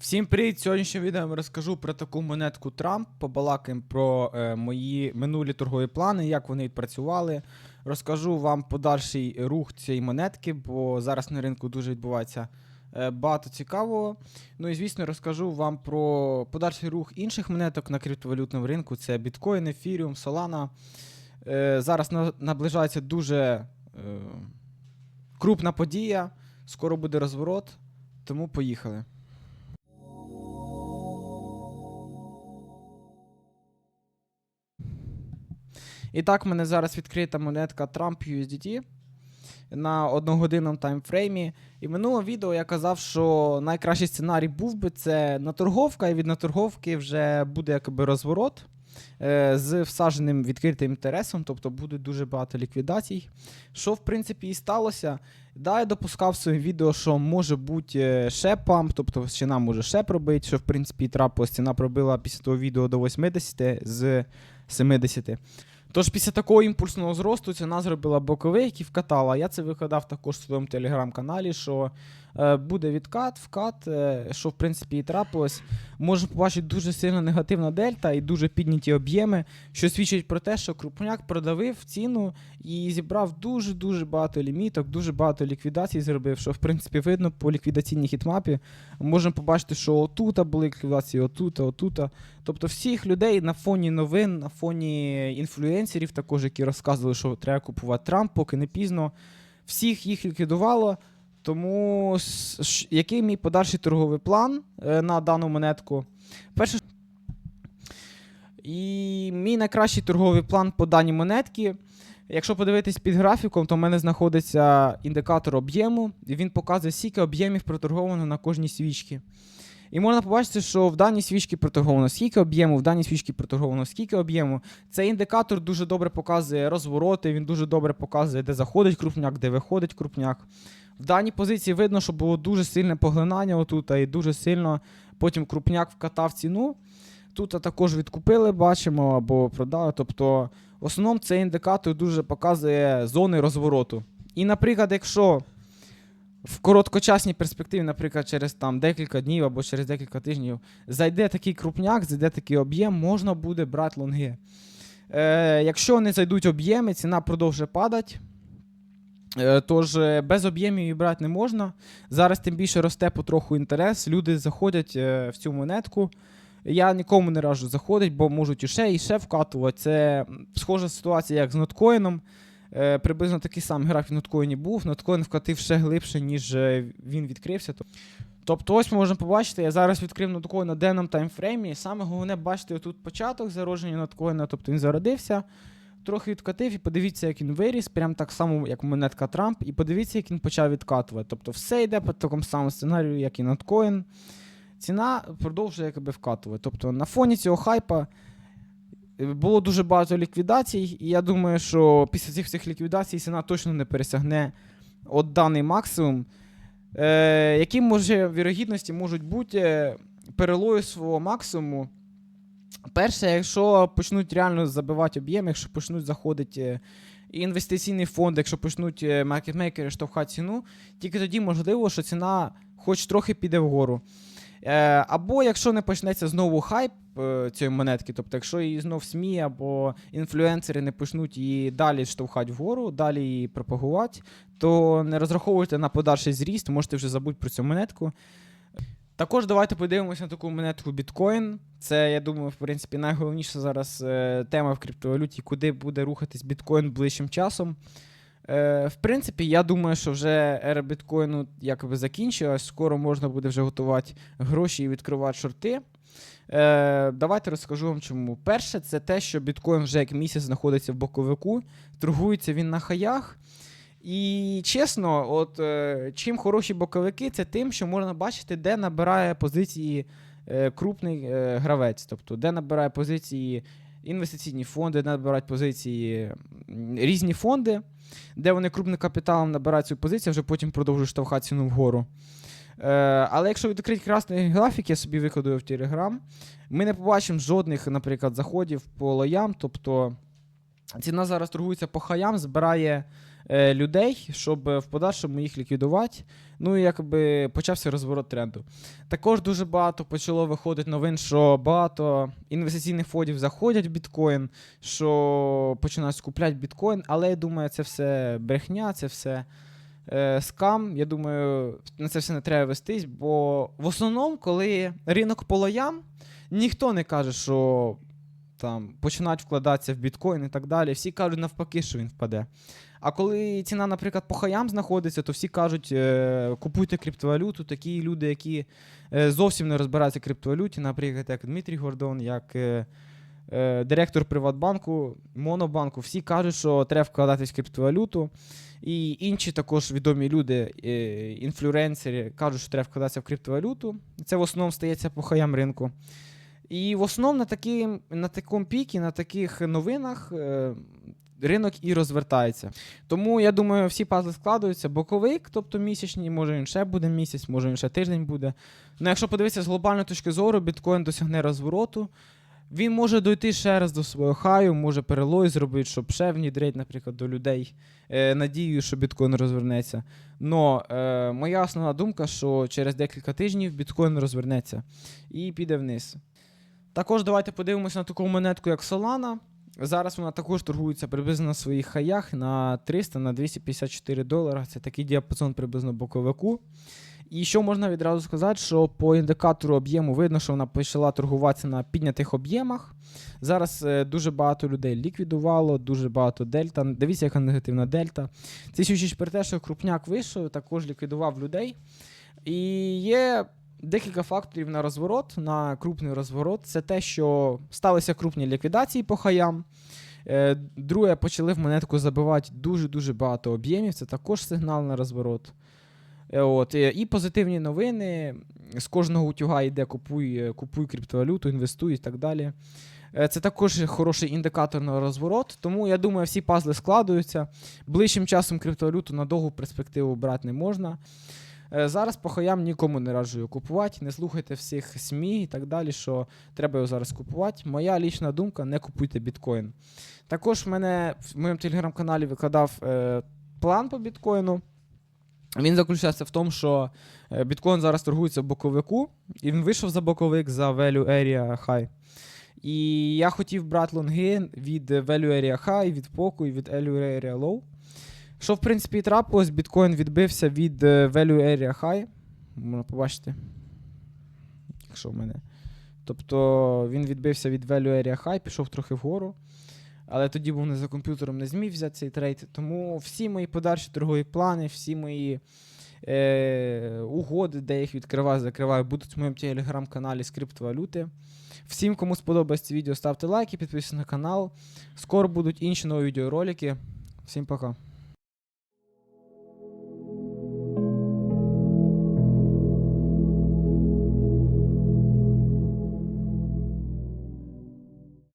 Всім привіт! Сьогоднішнє відео я розкажу про таку монетку Трамп. Побалакаємо про е, мої минулі торгові плани, як вони відпрацювали. Розкажу вам подальший рух цієї монетки, бо зараз на ринку дуже відбувається е, багато цікавого. Ну і звісно, розкажу вам про подальший рух інших монеток на криптовалютному ринку: це біткоін, ефіріум, Solana. Е, зараз на- наближається дуже е, крупна подія. Скоро буде розворот, тому поїхали. І так, в мене зараз відкрита монетка Trump USDT на одногодинному таймфреймі. І в минулому відео я казав, що найкращий сценарій був би це наторговка, і від наторговки вже буде якби розворот е, з всадженим відкритим інтересом, тобто буде дуже багато ліквідацій. Що, в принципі, і сталося. Да, я допускав в відео, що може бути е, ще памп, тобто ціна може ще пробити, що в принципі і трапилось. Ціна пробила після того відео до 80 з 70. Тож після такого імпульсного зросту ціна зробила боковий, який вкатала. Я це викладав також в своєму телеграм-каналі, що буде відкат, вкат, е, що в принципі і трапилось. Можна побачити дуже сильно негативна дельта і дуже підняті об'єми, що свідчить про те, що крупняк продавив ціну і зібрав дуже-дуже багато ліміток, дуже багато ліквідацій зробив, що в принципі видно по ліквідаційній хітмапі. Можемо побачити, що отута були ліквідації, отута, отута. Тобто всіх людей на фоні новин, на фоні інфлюенсерів, також, які розказували, що треба купувати Трамп, поки не пізно. Всіх їх ліквідувало. Тому який мій подальший торговий план е, на дану монетку? Перше, і мій найкращий торговий план по даній монетці. Якщо подивитись під графіком, то в мене знаходиться індикатор об'єму, і він показує, скільки об'ємів проторговано на кожній свічці. І можна побачити, що в даній свічці проторговано скільки об'єму, в даній свічці проторговано скільки об'єму. Цей індикатор дуже добре показує розвороти, він дуже добре показує, де заходить крупняк, де виходить крупняк. В даній позиції видно, що було дуже сильне поглинання отут, і дуже сильно потім крупняк вкатав ціну. Тут також відкупили, бачимо, або продали. Тобто, в основному цей індикатор дуже показує зони розвороту. І, наприклад, якщо в короткочасній перспективі, наприклад, через там декілька днів або через декілька тижнів зайде такий крупняк, зайде такий об'єм, можна буде брати лонги. Е, якщо не зайдуть об'єми, ціна продовжує падати. Е, Тож е, без об'ємів її брати не можна. Зараз тим більше росте потроху інтерес. Люди заходять е, в цю монетку. Я нікому не раджу заходити, бо можуть і ще, і ще вкатувати. Це схожа ситуація, як з ноткоїном. Е, приблизно такий самий графік ноткоїні був. Ноткоін вкатив ще глибше, ніж е, він відкрився. Тоб- Тобто, ось ми можемо побачити, я зараз відкрив ноткоін на денному таймфреймі. Саме головне бачити тут початок зародження ноткоїна, тобто він зародився, трохи відкатив, і подивіться, як він виріс, прям так само, як монетка Трамп, і подивіться, як він почав відкатувати. Тобто все йде по такому самому сценарію, як і ноткоін. Ціна продовжує якби вкатувати. Тобто на фоні цього хайпа було дуже багато ліквідацій, і я думаю, що після цих всіх ліквідацій ціна точно не пересягне от даний максимум. Е, які може вірогідності можуть бути е, перелою свого максимуму. Перше, якщо почнуть реально забивати об'єм, якщо почнуть заходити е, інвестиційний фонд, якщо почнуть е, маркетмейкери штовхати ціну, тільки тоді можливо, що ціна хоч трохи піде вгору. Е, або якщо не почнеться знову хайп е, цієї монетки, тобто якщо її знов СМІ або інфлюенсери не почнуть її далі штовхати вгору, далі її пропагувати, то не розраховуйте на подальший зріст, можете вже забути про цю монетку. Також давайте подивимося на таку монетку біткоін. Це, я думаю, в принципі, найголовніша зараз е, тема в криптовалюті, куди буде рухатись біткоін ближчим часом. Е, в принципі, я думаю, що вже ера біткоїну якби закінчилась. Скоро можна буде вже готувати гроші і відкривати шорти. Е, давайте розкажу вам чому. Перше, це те, що біткоін вже як місяць знаходиться в боковику, торгується він на хаях. І чесно, от е, чим хороші боковики, це тим, що можна бачити, де набирає позиції е, крупний е, гравець, тобто де набирає позиції інвестиційні фонди, набирають позиції різні фонди, де вони крупним капіталом набирають цю позицію, вже потім продовжують штовхати ціну вгору. Е, але якщо відкрити красний графік, я собі викладаю в Telegram, ми не побачимо жодних, наприклад, заходів по лоям. Тобто ціна зараз торгується по хаям, збирає людей, щоб е, в подальшому їх ліквідувати. Ну і якби почався розворот тренду. Також дуже багато почало виходити новин, що багато інвестиційних фондів заходять в біткоін, що починають скупляти біткоін, але я думаю, це все брехня, це все е, скам. Я думаю, на це все не треба вестись, бо в основному, коли ринок полоям, ніхто не каже, що там починають вкладатися в біткоін і так далі. Всі кажуть навпаки, що він впаде. А коли ціна, наприклад, по хаям знаходиться, то всі кажуть, е, купуйте криптовалюту. Такі люди, які е, зовсім не розбираються в криптовалюті, наприклад, як Дмитрій Гордон, як е, директор Приватбанку, Монобанку, всі кажуть, що треба вкладатись в криптовалюту. І інші також відомі люди, інфлюенсери, кажуть, що треба вкладатися в криптовалюту. Це в основному стається по хаям ринку. І в основному на, такі, на такому пікі, на таких новинах ринок і розвертається. Тому я думаю, всі пазли складуються. Боковик, тобто місячний, може він ще буде місяць, може він ще тиждень буде. Ну, якщо подивитися з глобальної точки зору, біткоін досягне розвороту. Він може дойти ще раз до свого хаю, може перелой зробити, щоб ще внідрить, наприклад, до людей. Е, надію, що біткоін розвернеться. Но е, моя основна думка, що через декілька тижнів біткоін розвернеться і піде вниз. Також давайте подивимося на таку монетку, як Solana. Зараз вона також торгується приблизно на своїх хаях на 300 на 254 долара. Це такий діапазон приблизно боковику. І що можна відразу сказати, що по індикатору об'єму видно, що вона почала торгуватися на піднятих об'ємах. Зараз е, дуже багато людей ліквідувало, дуже багато дельта. Дивіться, яка негативна дельта. Це свідчить про те, що крупняк вийшов, також ліквідував людей. І є декілька факторів на розворот, на крупний розворот. Це те, що сталися крупні ліквідації по хаям. Е, Друге, почали в монетку забивати дуже-дуже багато об'ємів. Це також сигнал на розворот. Е, От, е, і позитивні новини. З кожного утюга йде купуй, купуй криптовалюту, інвестуй і так далі. Це також хороший індикатор на розворот. Тому я думаю, всі пазли складуються. Ближчим часом криптовалюту на довгу перспективу брати не можна. Е, Зараз по хаям нікому не раджу купувати. Не слухайте всіх СМІ і так далі, що треба його зараз купувати. Моя лічна думка: не купуйте біткоін. Також в мене в моєму телеграм-каналі викладав е, план по біткоїну. Він заключався в тому, що е, біткоін зараз торгується в боковику, і він вийшов за боковик за value area high. І я хотів брати лонги від value area high, від POCU і від value area low. Що, в принципі, і трапилось, біткоін відбився від е, value area high. Можна побачити. Якщо в мене. Тобто він відбився від value area high, пішов трохи вгору. Але тоді був не за комп'ютером, не зміг взяти цей трейд. Тому всі мої подальші торгові плани, всі мої е, угоди, де я їх відкриваю, закриваю, будуть в моєму телеграм-каналі з криптовалюти. Всім, кому сподобається це відео, ставте лайки, підписуйтесь на канал. Скоро будуть інші нові відеоролики. Всім пока.